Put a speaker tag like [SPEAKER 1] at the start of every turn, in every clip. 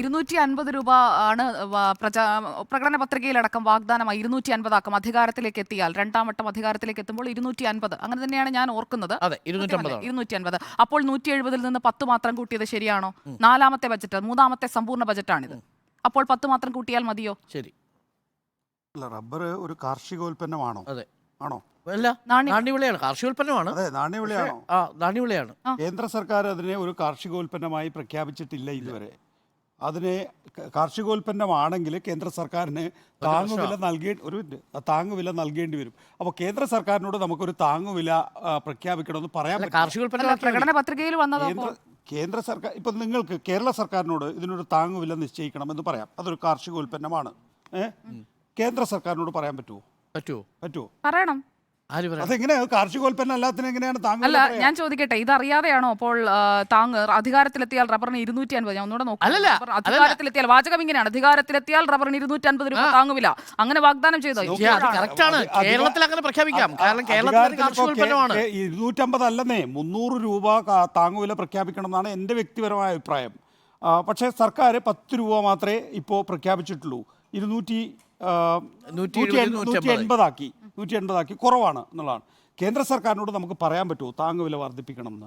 [SPEAKER 1] ഇരുന്നൂറ്റി അൻപത് രൂപ ആണ് പ്രചാ പ്രകടന പത്രികയിലടക്കം വാഗ്ദാനമായി ഇരുന്നൂറ്റി അൻപതാക്കും അധികാരത്തിലേക്ക് എത്തിയാൽ രണ്ടാം വട്ടം അധികാരത്തിലേക്ക് എത്തുമ്പോൾ ഇരുന്നൂറ്റി അൻപത് അങ്ങനെ തന്നെയാണ് ഞാൻ ഓർക്കുന്നത്. ഇരുന്നൂറ്റി അൻപത് അപ്പോൾ നൂറ്റി എഴുപതിൽ നിന്ന് പത്ത് മാത്രം കൂട്ടിയത് ശരിയാണോ? നാലാമത്തെ ബജറ്റ് മൂന്നാമത്തെ സമ്പൂർണ ബജറ്റാണിത്. അപ്പോൾ പത്ത് മാത്രം കൂട്ടിയാൽ മതിയോ?
[SPEAKER 2] ശരി.
[SPEAKER 3] അല്ല റബ്ബർ ഒരു കാർഷികോൽപ്പന്നമാണോ?
[SPEAKER 2] അതെ.
[SPEAKER 3] ആണോ?
[SPEAKER 2] നാണ്യവിളയാണ്. കാർഷികോൽപ്പന്നമാണ്.
[SPEAKER 3] അതെ നാണ്യവിളയാണോ.
[SPEAKER 2] ആ നാണ്യവിളയാണ്.
[SPEAKER 3] കേന്ദ്ര സർക്കാർ അതിനെ ഒരു കാർഷികോൽപ്പന്നമായി പ്രഖ്യാപിച്ചിട്ടില്ല ഇതുവരെ. അതിനെ കാർഷികോൽപ്പന്നമാണെങ്കിൽ കേന്ദ്ര സർക്കാരിന് താങ്ങുവില നൽകേ ഒരു മിനിറ്റ്. താങ്ങുവില നൽകേണ്ടി വരും. അപ്പോൾ കേന്ദ്ര സർക്കാരിനോട് നമുക്കൊരു താങ്ങുവില പ്രഖ്യാപിക്കണമെന്ന് പറയാൻ
[SPEAKER 1] പ്രകടന പത്രികയിൽ വന്നതോ
[SPEAKER 3] കേന്ദ്ര കേന്ദ്ര സർക്കാർ ഇപ്പം നിങ്ങൾക്ക് കേരള സർക്കാരിനോട് ഇതിനൊരു താങ്ങുവില നിശ്ചയിക്കണം എന്ന് പറയാം. അതൊരു കാർഷികോൽപ്പന്നമാണ്. ഏഹ് കേന്ദ്ര സർക്കാരിനോട് പറയാൻ പറ്റുമോ
[SPEAKER 2] പറ്റുമോ
[SPEAKER 3] പറ്റുമോ
[SPEAKER 1] പറയണം.
[SPEAKER 2] ആര്
[SPEAKER 3] കാർഷികോൽപ്പന്നം അല്ലാത്തതിന് എങ്ങനെയാണ്
[SPEAKER 1] അല്ല ഞാൻ ചോദിക്കട്ടെ ഇത് അറിയാതെയാണോ അപ്പോൾ ആ, താങ്ങ് അധികാരത്തിലെത്തിയാൽ റബ്ബറിന് ഇരുന്നൂറ്റി അൻപത് ഞാൻ ഒന്നുകൂടെ നോക്കാം.
[SPEAKER 2] അല്ലല്ല,
[SPEAKER 1] റബ്ബർ അധികാരത്തിലെത്തിയാൽ വാചകം ഇങ്ങനെയാണ്. അധികാരത്തിലെത്തിയാൽ റബ്ബറിന് ഇരുന്നൂറ്റി അൻപത് രൂപ താങ്ങുവില്ല അങ്ങനെ വാഗ്ദാനം ചെയ്തോ?
[SPEAKER 2] അത് കറക്റ്റ് ആണ്.
[SPEAKER 3] അധി- അധികാ-
[SPEAKER 2] കേരളത്തിൽ അങ്ങനെ പ്രഖ്യാപിക്കാം.
[SPEAKER 3] അ-
[SPEAKER 2] കാരണം കേരളത്തിൽ
[SPEAKER 3] കേ- കേ- ഇരുന്നൂറ്റമ്പത് അല്ലെന്നേ മുന്നൂറ് രൂപ കാ- താങ്ങുവില പ്രഖ്യാപിക്കണം എന്നാണ് എന്റെ വ്യക്തിപരമായ അഭിപ്രായം. ആ, പക്ഷേ സർക്കാർ പത്ത് രൂപ മാത്രമേ ഇപ്പോൾ പ്രഖ്യാപിച്ചിട്ടുള്ളൂ. ഇരുന്നൂറ്റി
[SPEAKER 2] നൂറ്റി
[SPEAKER 3] എൺപതാക്കി. നൂറ്റി എൺപതാക്കി. കുറവാണ് എന്നുള്ളതാണ്. കേന്ദ്ര സർക്കാരിനോട് നമുക്ക് പറയാൻ പറ്റുമോ? താങ്ങുവില വർദ്ധിപ്പിക്കണം എന്ന്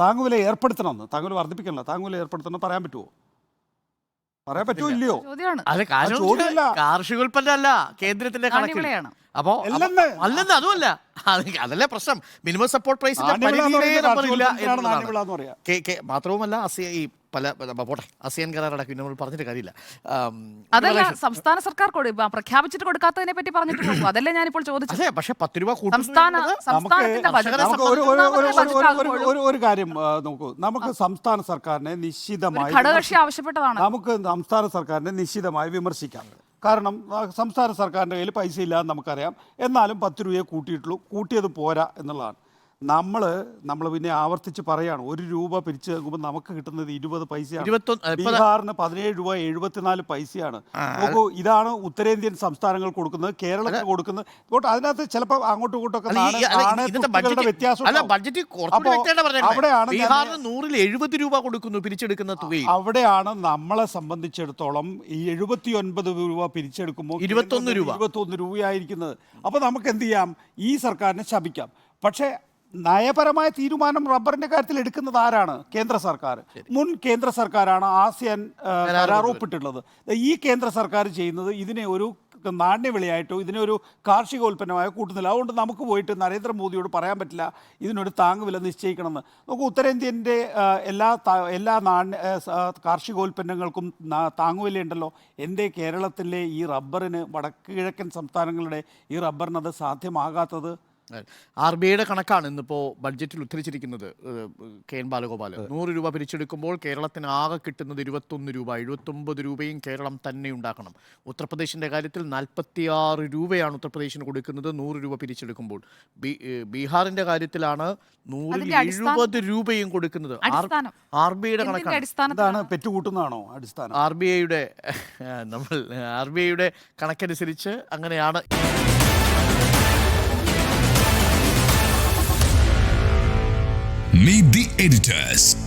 [SPEAKER 3] താങ്ങുവില ഏർപ്പെടുത്തണമെന്ന്. താങ്ങുവില വർദ്ധിപ്പിക്കണമല്ല. താങ്ങുവില ഏർപ്പെടുത്തണം പറയാൻ പറ്റുമോ? പറയാൻ പറ്റുമോ ഇല്ലയോ?
[SPEAKER 1] ചോദ്യമാണ്.
[SPEAKER 2] അല്ല കാരണം
[SPEAKER 3] ചോദ്യമല്ല.
[SPEAKER 2] കാർഷികോൽപ്പന്ന കേന്ദ്രത്തിന്റെ. അപ്പോ
[SPEAKER 3] അല്ലെന്ന്.
[SPEAKER 2] അതുമല്ല. അതല്ലേ പ്രശ്നം. മിനിമം സപ്പോർട്ട് പ്രൈസിന്റെ മാത്രവുമല്ല ഈ പല പല- പോട്ടെ. അസിയൻ കരാറടക്കം നമ്മൾ പറഞ്ഞിട്ട് കാര്യമില്ല.
[SPEAKER 1] അതല്ല സംസ്ഥാന സർക്കാർ കൊടു- പ്രഖ്യാപിച്ചിട്ട് കൊടുക്കാത്തതിനെ പറ്റി പറഞ്ഞിട്ട് പോകും ഞാൻ ഇപ്പോൾ ചോദിച്ചത്.
[SPEAKER 2] അതെ പക്ഷേ പത്ത് രൂപ
[SPEAKER 3] ഒരു കാര്യം നോക്കൂ. നമുക്ക് സംസ്ഥാന സർക്കാരിനെ നിശ്ചിതമായി
[SPEAKER 1] ഘടകകക്ഷി ആവശ്യപ്പെട്ടതാണ്.
[SPEAKER 3] നമുക്ക് സംസ്ഥാന സർക്കാരിനെ നിശ്ചിതമായി വിമർശിക്കാം. കാരണം സംസ്ഥാന സർക്കാരിന്റെ കയ്യിൽ പൈസ ഇല്ലാന്ന് നമുക്കറിയാം. എന്നാലും പത്ത് രൂപയെ കൂട്ടിയിട്ടുള്ളൂ. കൂട്ടിയത് പോരാ എന്നുള്ളതാണ്. നമ്മൾ നമ്മൾ പിന്നെ ആവർത്തിച്ച് പറയാണ് ഒരു രൂപ പിരിച്ചു നോക്കുമ്പോൾ നമുക്ക് കിട്ടുന്നത് ഇരുപത് പൈസയാണ്. ബീഹാറിന് പതിനേഴ് രൂപ എഴുപത്തിനാല് പൈസയാണ്. നോക്കൂ ഇതാണ് ഉത്തരേന്ത്യൻ സംസ്ഥാനങ്ങൾ കൊടുക്കുന്നത് കേരളത്തിൽ കൊടുക്കുന്നത്. അതിനകത്ത് ചിലപ്പോൾ അങ്ങോട്ടും ഇങ്ങോട്ടും ഒക്കെ
[SPEAKER 2] അല്ല, അല്ല,
[SPEAKER 3] നാണയ
[SPEAKER 2] ഇതിന്റെ
[SPEAKER 3] തുട്ടുകളുടെ
[SPEAKER 2] ബഡ്ജറ്റ്
[SPEAKER 3] വ്യത്യാസം അവിടെയാണ്
[SPEAKER 2] നൂറിൽ എഴുപത് രൂപ കൊടുക്കുന്നു പിരിച്ചെടുക്കുന്ന തുക
[SPEAKER 3] അവിടെയാണ് നമ്മളെ സംബന്ധിച്ചിടത്തോളം ഈ എഴുപത്തി ഒൻപത് രൂപ പിരിച്ചെടുക്കുമ്പോൾ
[SPEAKER 2] ഇരുപത്തൊന്ന് രൂപ.
[SPEAKER 3] ഇരുപത്തൊന്ന് രൂപയായിരിക്കുന്നത്. അപ്പോൾ നമുക്ക് എന്ത് ചെയ്യാം? ഈ സർക്കാരിനെ ശപിക്കാം. പക്ഷേ നയപരമായ തീരുമാനം റബ്ബറിന്റെ കാര്യത്തിൽ എടുക്കുന്നത് ആരാണ്? കേന്ദ്ര സർക്കാർ. മുൻ കേന്ദ്ര സർക്കാരാണ് ആസിയാൻ കരാർ ഒപ്പിട്ടുള്ളത് ഈ കേന്ദ്ര സർക്കാർ ചെയ്യുന്നത് ഇതിനെ ഒരു നാണ്യവിളയായിട്ടോ ഇതിനെ ഒരു കാർഷികോൽപ്പന്നമായോ കൂട്ടുന്നില്ല. അതുകൊണ്ട് നമുക്ക് പോയിട്ട് നരേന്ദ്രമോദിയോട് പറയാൻ പറ്റില്ല. ഇതിനൊരു താങ്ങുവില നിശ്ചയിക്കണമെന്ന്. നമുക്ക് ഉത്തരേന്ത്യന്റെ എല്ലാ എല്ലാ നാണ്യ കാർഷികോൽപ്പന്നങ്ങൾക്കും താങ്ങുവിലയുണ്ടല്ലോ. എന്റെ കേരളത്തിലെ ഈ റബ്ബറിന് വടക്ക് കിഴക്കൻ സംസ്ഥാനങ്ങളുടെ ഈ റബ്ബറിന് അത് സാധ്യമാകാത്തത്
[SPEAKER 2] ആർ ബി ഐയുടെ കണക്കാണ് ഇന്നിപ്പോ ബഡ്ജറ്റിൽ ഉദ്ധരിച്ചിരിക്കുന്നത് കെ എൻ ബാലഗോപാൽ നൂറ് രൂപ പിരിച്ചെടുക്കുമ്പോൾ കേരളത്തിന് ആകെ കിട്ടുന്നത് ഇരുപത്തൊന്ന് രൂപ എഴുപത്തൊമ്പത് രൂപയും കേരളം തന്നെ ഉണ്ടാക്കണം. ഉത്തർപ്രദേശിന്റെ കാര്യത്തിൽ നാൽപ്പത്തിയാറ് രൂപയാണ് ഉത്തർപ്രദേശിന് കൊടുക്കുന്നത് നൂറ് രൂപ പിരിച്ചെടുക്കുമ്പോൾ. ബി- ബീഹാറിന്റെ കാര്യത്തിലാണ് നൂറിൽ എഴുപത് രൂപയും കൊടുക്കുന്നത്.
[SPEAKER 1] അടിസ്ഥാനം.
[SPEAKER 2] ആർ ബി ഐയുടെ കണക്കാണ്
[SPEAKER 3] പെറ്റുകൂട്ടുന്നതാണോ അടിസ്ഥാനം?
[SPEAKER 2] ആർ ബി ഐയുടെ നമ്മൾ ആർ ബി ഐയുടെ കണക്കനുസരിച്ച് അങ്ങനെയാണ്
[SPEAKER 4] editors.